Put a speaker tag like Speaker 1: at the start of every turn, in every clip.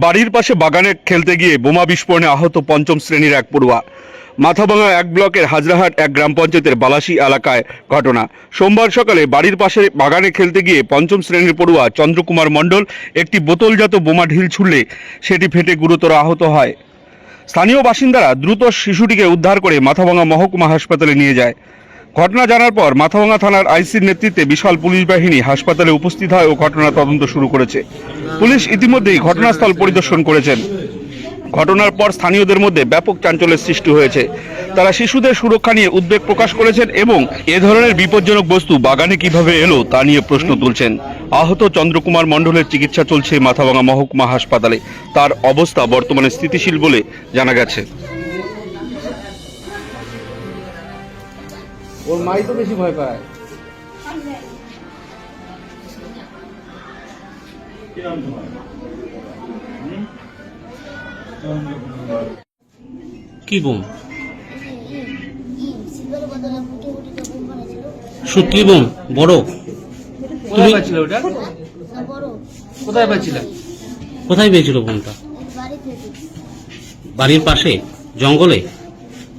Speaker 1: বাড়ির পাশে বাগানে খেলতে গিয়ে বোমা বিস্ফোরণে আহত পঞ্চম শ্রেণির এক পড়ুয়া। মাথাভাঙা এক ব্লকের হাজরাহাট এক গ্রাম পঞ্চায়েতের বালাসী এলাকায় ঘটনা। সোমবার সকালে বাড়ির পাশে বাগানে খেলতে গিয়ে পঞ্চম শ্রেণির পড়ুয়া চন্দ্রকুমার মণ্ডল একটি বোতলজাত বোমা ঢিল ছুড়লে সেটি ফেটে গুরুতর আহত হয়। স্থানীয় বাসিন্দারা দ্রুত শিশুটিকে উদ্ধার করে মাথাভাঙা মহকুমা হাসপাতালে নিয়ে যায়। ঘটনা জানার পর মাথাভাঙা থানার আইসির নেতৃত্বে বিশাল পুলিশ বাহিনী হাসপাতালে উপস্থিত হয় ও ঘটনা তদন্ত শুরু করেছে। পুলিশ ইতিমধ্যেই ঘটনাস্থল পরিদর্শন করেছেন। ঘটনার পর স্থানীয়দের মধ্যে ব্যাপক চাঞ্চল্যের সৃষ্টি হয়েছে। তারা শিশুদের সুরক্ষা নিয়ে উদ্বেগ প্রকাশ করেছেন এবং এ ধরনের বিপজ্জনক বস্তু বাগানে কীভাবে এলো তা নিয়ে প্রশ্ন তুলছেন। আহত চন্দ্রকুমার মণ্ডলের চিকিৎসা চলছে মাথাভাঙা মহকুমা হাসপাতালে। তার অবস্থা বর্তমানে স্থিতিশীল বলে জানা গেছে।
Speaker 2: ওর মাই তো বেশি ভয় পায়।
Speaker 3: কি বোম?
Speaker 4: ফুটে বোম?
Speaker 3: বড়।
Speaker 2: কোথায় পাচ্ছিল ওটা? কোথায় পাচ্ছিল
Speaker 3: কোথায় পেয়েছিল বোমটা? বাড়ির পাশে জঙ্গলে?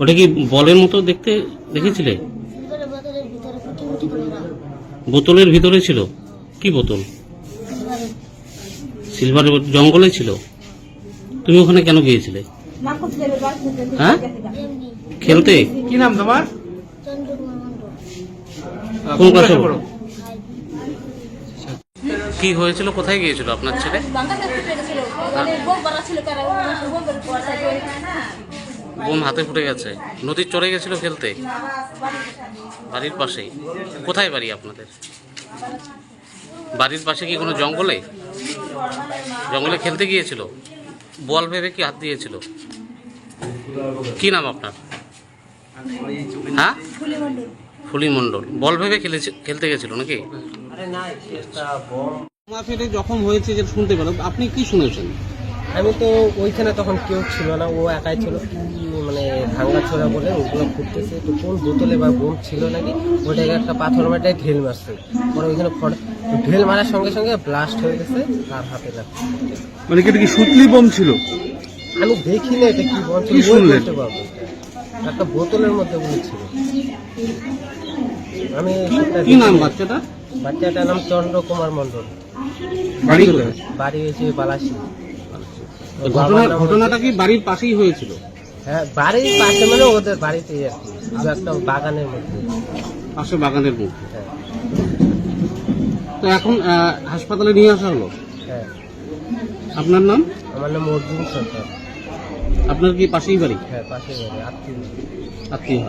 Speaker 3: ওটা কি বলের মতো দেখতে দেখেছিলে
Speaker 4: সিলভারের বদলের ভিতরে ফুটে ফুটে করে ওরা
Speaker 3: বোতলের ভিতরে ছিল? কি বোতল? সিলভার জঙ্গলে ছিল? তুমি ওখানে কেন গিয়েছিলে? হ্যাঁ? খেলতে?
Speaker 2: কি নাম তোমার?
Speaker 3: কোন ক্লাসে
Speaker 2: পড়ো?
Speaker 3: কি হয়েছিল? কোথায় গিয়েছিল আপনার ছেলে।
Speaker 4: বোম
Speaker 3: হাতে ফুটে গেছে। নদীর চড়ে গেছিল খেলতে। বাড়ির পাশেই। কোথায় বাড়ি আপনাদের? বাড়ির পাশে কি কোনো জঙ্গলে? জঙ্গলে খেলতে গিয়েছিল? বল ভেবে কি হাত দিয়েছিল? কি নাম আপনার? হ্যাঁ? ফুলি মণ্ডল বল ভেবে খেলেছে, খেলতে গেছিল নাকি? ফেটে হয়েছে যে শুনতে পেলাম। আপনি কি শুনেছেন?
Speaker 5: আমি তো ওইখানে তখন কেউ ছিল না ও একাই ছিল। মানে ভাঙ্গা ছোড়া বলে ওগুলো ফুটতেছে তো কোন বোতলে বা বোম ছিল নাকি? ওটাকে একটা পাথর মেটায় ঢেল মারছে। পরে ওইখানে ফট ঢেল মারার সঙ্গে সঙ্গে ব্লাস্ট হয়ে গেছে তার হাতে লাগছে
Speaker 1: মানে কি কি সুতলি বোম ছিল?
Speaker 5: আমি দেখি না এটা কি বোম ছিল বলতে পারব। একটা বোতলের মধ্যে ওগুলো ছিল। আমি
Speaker 3: কি নাম বাচ্চাটা?
Speaker 5: বাচ্চাটার নাম চন্দ্রকুমার মণ্ডল।
Speaker 1: বাড়ি
Speaker 5: বাড়ি হয়েছে বালাসি।
Speaker 3: ঘটনাটা কি বাড়ির পাশেই হয়েছিল?
Speaker 5: হ্যাঁ বাড়ির পাশে মানে ওদের বাড়িতেই আর কি। একটা বাগানের মধ্যে।
Speaker 3: পাশে বাগানের মধ্যে।
Speaker 5: হ্যাঁ।
Speaker 3: তো এখন হাসপাতালে নিয়ে আসা হলো?
Speaker 5: হ্যাঁ।
Speaker 3: আপনার নাম?
Speaker 5: আমার নাম অর্জুন সরকার।
Speaker 3: আপনার কি পাশেই বাড়ি?
Speaker 5: হ্যাঁ পাশে বাড়ি আত্মীয়।
Speaker 3: আত্মীয়।